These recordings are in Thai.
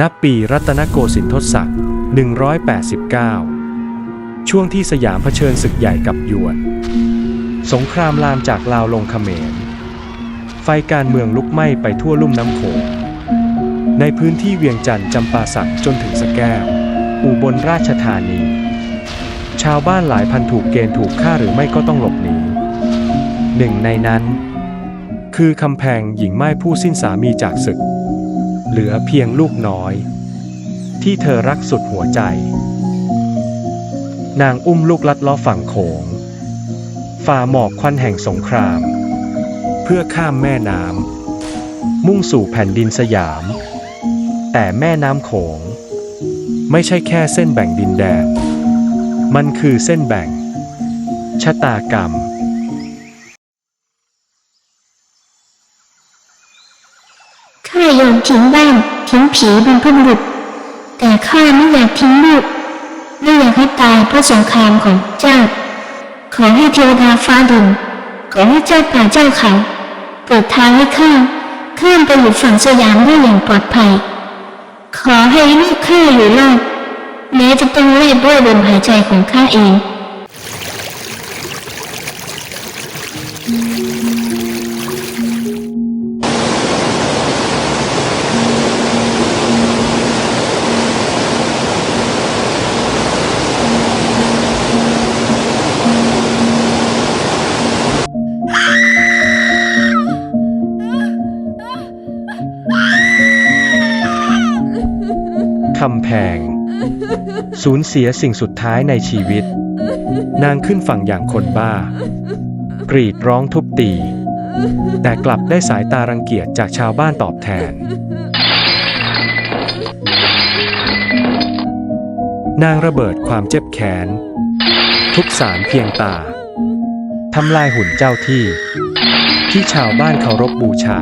ณปีรัตนโกสินทศศักดิ์189 ช่วงที่สยามเผชิญศึกใหญ่กับยวน สงครามลามจากลาวลงเขมร ไฟการเมืองลุกไหม้ไปทั่วลุ่มน้ำโขง ในพื้นที่เวียงจันทร์จำปาสักจนถึงสะแก้ว อุบลราชธานี ชาวบ้านหลายพันถูกเกณฑ์ถูกฆ่าหรือไม่ก็ต้องหลบหนีหนึ่งในนั้น คือคำแพงหญิงไม้ผู้สิ้นสามีจากศึก เหลือเพียงลูกน้อย ที่เธอรักสุดหัวใจ นางอุ้มลูกลัดล้อฝั่งโขง ฝ่าหมอกควันแห่งสงคราม เพื่อข้ามแม่น้ำมุ่งสู่แผ่นดินสยาม แต่แม่น้ำโขง ไม่ใช่แค่เส้นแบ่งดินแดน มันคือเส้นแบ่ง ชะตากรรม ข้ายอมทิ้งบ้านทิ้งผีบรรพบุรุษ แต่ข้าไม่อยากทิ้งลูกไม่อยากให้ตายเพราะสงครามของเจ้า ขอให้เทวดาฟ้าดินขอให้เจ้าป่าเจ้าเขาเปิดทางให้ข้าข้ามไปอยู่ฝั่งสยามได้อย่างปลอดภัย ขอให้ลูกข้าอยู่รอดแม้จะต้องแลกด้วยลมหายใจของข้าเองคำแพง สูญเสียสิ่งสุดท้ายในชีวิต นางขึ้นฝั่งอย่างคนบ้า กรีดร้องทุบตี แต่กลับได้สายตารังเกียจจากชาวบ้านตอบแทน นางระเบิดความเจ็บแค้นทุบสารเพียงตาทำลายหุ่นเจ้าที่ ที่ชาวบ้านเคารพบูชา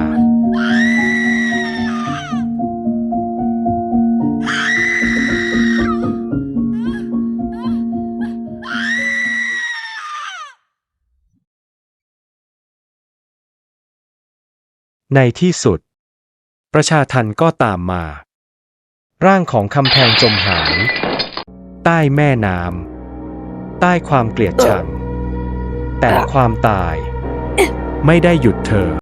ในที่สุด ประชาทันก็ตามมา ร่างของคำแพงจมหาย ใต้แม่น้ำใต้ความเกลียดชัง แต่ความตาย ไม่ได้หยุดเธอ